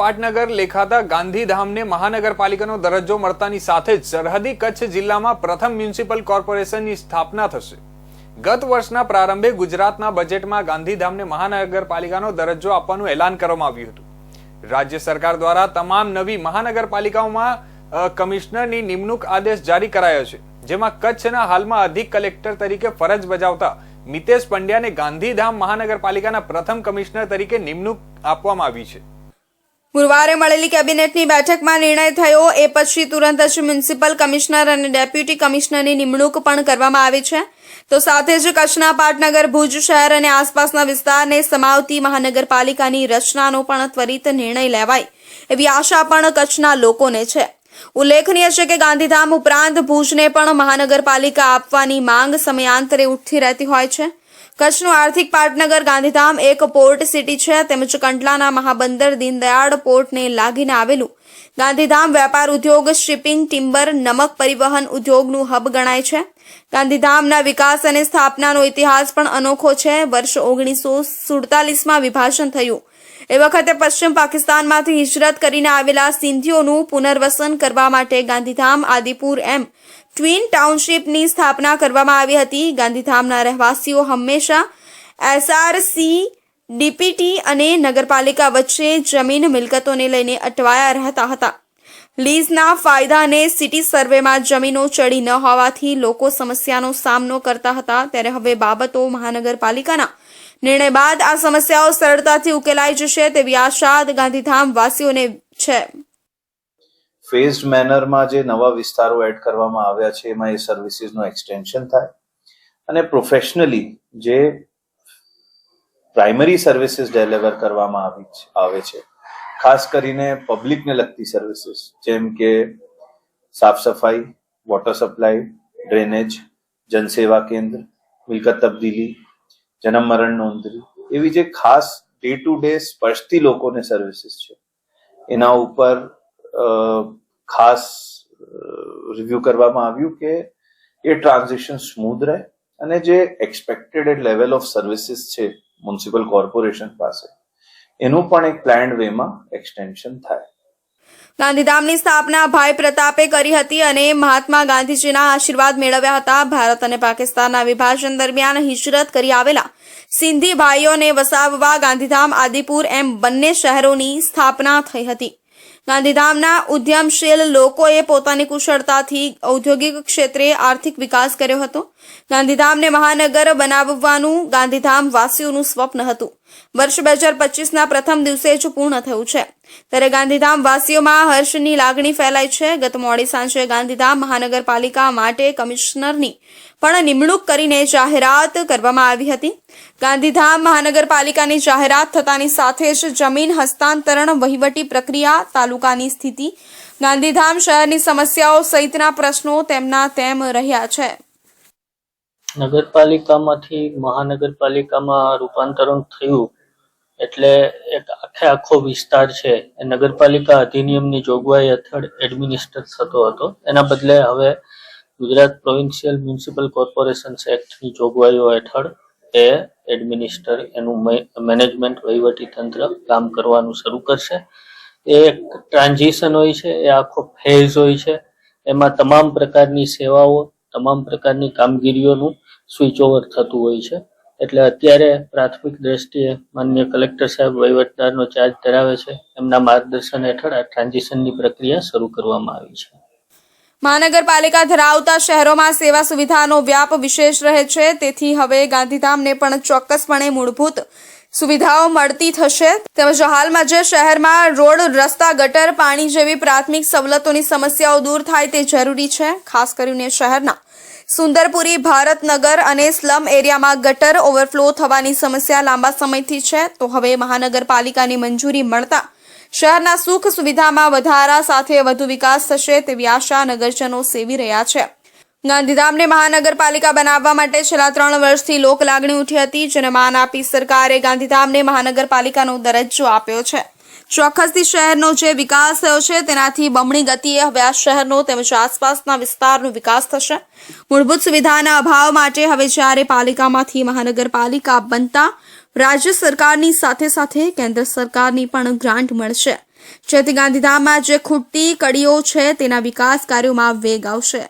પાટનગર લેખાતા ગાંધીધામને મહાનગરપાલિકાનો દરજ્જો મળતાની સાથે જ સરહદી કચ્છ જિલ્લામાં પ્રથમ મ્યુનિસિપલ કોર્પોરેશનની સ્થાપના થશે. ગત વર્ષના પ્રારંભે ગુજરાતના બજેટમાં ગાંધીધામને મહાનગરપાલિકાનો દરજ્જો આપવાનું એલાન કરવામાં આવ્યું હતું. રાજ્ય સરકાર દ્વારા તમામ નવી મહાનગરપાલિકાઓમાં કમિશનરની નિમણૂક આદેશ જારી કરાયો છે, જેમાં કચ્છના હાલમાં અધિક કલેક્ટર તરીકે ફરજ બજાવતા મિતેશ પંડ્યાને ગાંધીધામ મહાનગરપાલિકાના પ્રથમ કમિશનર તરીકે નિમણૂક આપવામાં આવી છે. ગુરુવારે મળેલી કેબિનેટની બેઠકમાં નિર્ણય થયો. એ પછી તુરંત જ મ્યુનિસિપલ કમિશનર અને ડેપ્યુટી કમિશનરની નિમણૂક પણ કરવામાં આવી છે. તો સાથે જ કચ્છના પાટનગર, ભુજ શહેર અને આસપાસના વિસ્તારને સમાવતી મહાનગરપાલિકાની રચનાનો પણ ત્વરિત નિર્ણય લેવાય એવી આશા પણ કચ્છના લોકોને છે. ઉલ્લેખનીય છે કે ગાંધીધામ ઉપરાંત ભુજને પણ મહાનગરપાલિકા આપવાની માંગ સમયાંતરે ઉઠતી રહેતી હોય છે. કચ્છનું આર્થિક પાટનગર ગાંધીધામ એક પોર્ટ સિટી છે, તેમજ કંડલાના મહાબંદર દીનદયાળ પોર્ટને લાગીને આવેલું. ગાંધીધામ વેપાર ઉદ્યોગ શિપિંગ ટિમ્બર નમક પરિવહન ઉદ્યોગનું હબ ગણાય છે. ગાંધીધામના વિકાસ અને સ્થાપનાનો ઇતિહાસ પણ અનોખો છે. વર્ષ ઓગણીસો સુડતાલીસમાં વિભાજન થયું. એ વખતે પશ્ચિમ પાકિસ્તાનમાંથી હિજરત કરીને આવેલા સિંધીઓનું પુનર્વસન કરવા માટે ગાંધીધામ આદિપુર એમ ટ્વિન ટાઉનશીપની સ્થાપના કરવામાં આવી હતી. ગાંધીધામના રહેવાસીઓ હંમેશા એસઆરસી, ડીપીટી અને નગરપાલિકા વચ્ચે જમીન મિલકતોને લઈને અટવાયા રહેતા હતા. લીઝના ફાયદા અને સિટી સર્વેમાં જમીનો ચડી ન હોવાથી લોકો સમસ્યાનો સામનો કરતા હતા. ત્યારે હવે બાબતો મહાનગરપાલિકાના નિર્ણય બાદ આ સમસ્યાઓ સરળતાથી ઉકેલાઈ જશે તેવી આશા ગાંધીધામ વાસીઓને છે. ફેઝડ મેનરમાં જે નવા વિસ્તારો એડ કરવામાં આવ્યા છે, એમાં એ સર્વિસીસનું એક્સટેન્શન થાય અને પ્રોફેશનલી જે પ્રાઇમરી સર્વિસીસ ડિલિવર કરવામાં આવી આવે છે, ખાસ કરીને પબ્લિકને લગતી સર્વિસીસ, જેમ કે સાફ સફાઈ, વોટર સપ્લાય, ડ્રેનેજ, જનસેવા કેન્દ્ર, મિલકત તબદીલી જન્મ મરણ નોંધણી એવી જે ખાસ ડે ટુ ડે સ્પર્શતી લોકોને સર્વિસીસ છે. એના ઉપર ખાસ રિવ્યુ કરવામાં આવ્યું કે એ ટ્રાન્ઝેક્શન સ્મૂધ રહે અને જે એક્સપેક્ટેડ લેવલ ઓફ સર્વિસીસ છે મ્યુનિસિપલ કોર્પોરેશન પાસે, એનું પણ એક પ્લાન્ડ વેમાં એક્સટેન્શન થાય. ગાંધીધામની સ્થાપના ભાઈ પ્રતાપે કરી હતી અને મહાત્મા ગાંધીજીના આશીર્વાદ મેળવ્યા હતા. ભારત અને પાકિસ્તાનના વિભાજન દરમિયાન હિજરત કરી આવેલા સિંધી ભાઈઓને વસાવવા ગાંધીધામ, આદિપુર એમ બંને શહેરોની સ્થાપના થઈ હતી. ગાંધીધામના ઉદ્યમશીલ લોકોએ પોતાની કુશળતાથી ઔદ્યોગિક ક્ષેત્રે આર્થિક વિકાસ કર્યો હતો. ગાંધીધામને મહાનગર બનાવવાનું ગાંધીધામ વાસીઓનું સ્વપ્ન હતું. વર્ષ બે હજાર પચીસના પ્રથમ દિવસે જ પૂર્ણ થયું છે. ત્યારે ગાંધીધામ વાસીઓમાં હર્ષની લાગણી ફેલાઈ છે. ગત મોડી સાંજે ગાંધીધામ મહાનગરપાલિકા માટે કમિશનરની પણ નિમણૂક કરીને જાહેરાત કરવામાં આવી હતી. ગાંધીધામ મહાનગરપાલિકાની જાહેરાત થતાની સાથે જ જમીન હસ્તાંતરણ વહીવટી પ્રક્રિયા, તાલુકાની સ્થિતિ, ગાંધીધામ શહેરની સમસ્યાઓ સહિતના પ્રશ્નો તેમના તેમ રહ્યા છે. નગરપાલિકામાંથી મહાનગરપાલિકામાં રૂપાંતરણ થયું એટલે એક આખે આખો વિસ્તાર છે. એ નગરપાલિકા અધિનિયમની જોગવાઈ હેઠળ એડમિનિસ્ટર થતો હતો. એના બદલે હવે ગુજરાત પ્રોવિન્શિયલ મ્યુનિસિપલ કોર્પોરેશન્સ એક્ટની જોગવાઈઓ હેઠળ એ એડમિનિસ્ટર એનું મેનેજમેન્ટ વહીવટી તંત્ર કામ કરવાનું શરૂ કરશે. એ એક ટ્રાન્ઝિશન હોય છે, એ આખો ફેઝ હોય છે. એમાં તમામ પ્રકારની સેવાઓ તમામ પ્રકારની કામગીરીઓનું સ્વિચ ઓવર થતું હોય છે. એટલે અત્યારે પ્રાથમિક દ્રષ્ટિએ માન્ય કલેક્ટર સાહેબ વહીવટદારનો ચાર્જ ધરાવે છે. એમના માર્ગદર્શન હેઠળ આ ટ્રાન્ઝિશનની પ્રક્રિયા શરૂ કરવામાં આવી છે. મહાનગરપાલિકા ધરાવતા શહેરોમાં સેવા સુવિધાનો વ્યાપ વિશેષ રહે છે. તેથી હવે ગાંધીધામને પણ ચોક્કસપણે મૂળભૂત સુવિધાઓ મળતી થશે. તેમજ હાલમાં જે શહેરમાં રોડ, રસ્તા, ગટર, પાણી જેવી પ્રાથમિક સવલતોની સમસ્યાઓ દૂર થાય તે જરૂરી છે. ખાસ કરીને શહેરના. સુંદરપુરી, ભારતનગર અને સ્લમ એરિયામાં ગટર ઓવરફ્લો થવાની સમસ્યા લાંબા સમયથી છે. તો હવે મહાનગરપાલિકાની મંજૂરી મળતા શહેરના સુખ સુવિધામાં વધારા સાથે વધુ વિકાસ થશે તેવી આશા નગરજનો સેવી રહ્યા છે. ગાંધીધામને મહાનગરપાલિકા બનાવવા માટે છેલ્લા ત્રણ વર્ષથી લોક લાગણી ઉઠી હતી, જેને માન આપી સરકારે ગાંધીધામને મહાનગરપાલિકાનો દરજ્જો આપ્યો છે. ચોક્કસથી શહેરનો જે વિકાસ થયો છે, તેનાથી બમણી ગતિએ હવે આ શહેરનો તેમજ આસપાસના વિસ્તારનો વિકાસ થશે. મૂળભૂત સુવિધાના અભાવ માટે હવે જ્યારે પાલિકામાંથી મહાનગરપાલિકા બનતા, રાજ્ય સરકારની સાથે સાથે કેન્દ્ર સરકારની પણ ગ્રાન્ટ મળશે. જેથી ગાંધીધામમાં જે ખૂટતી કડીઓ છે, તેના વિકાસ કાર્યોમાં વેગ આવશે.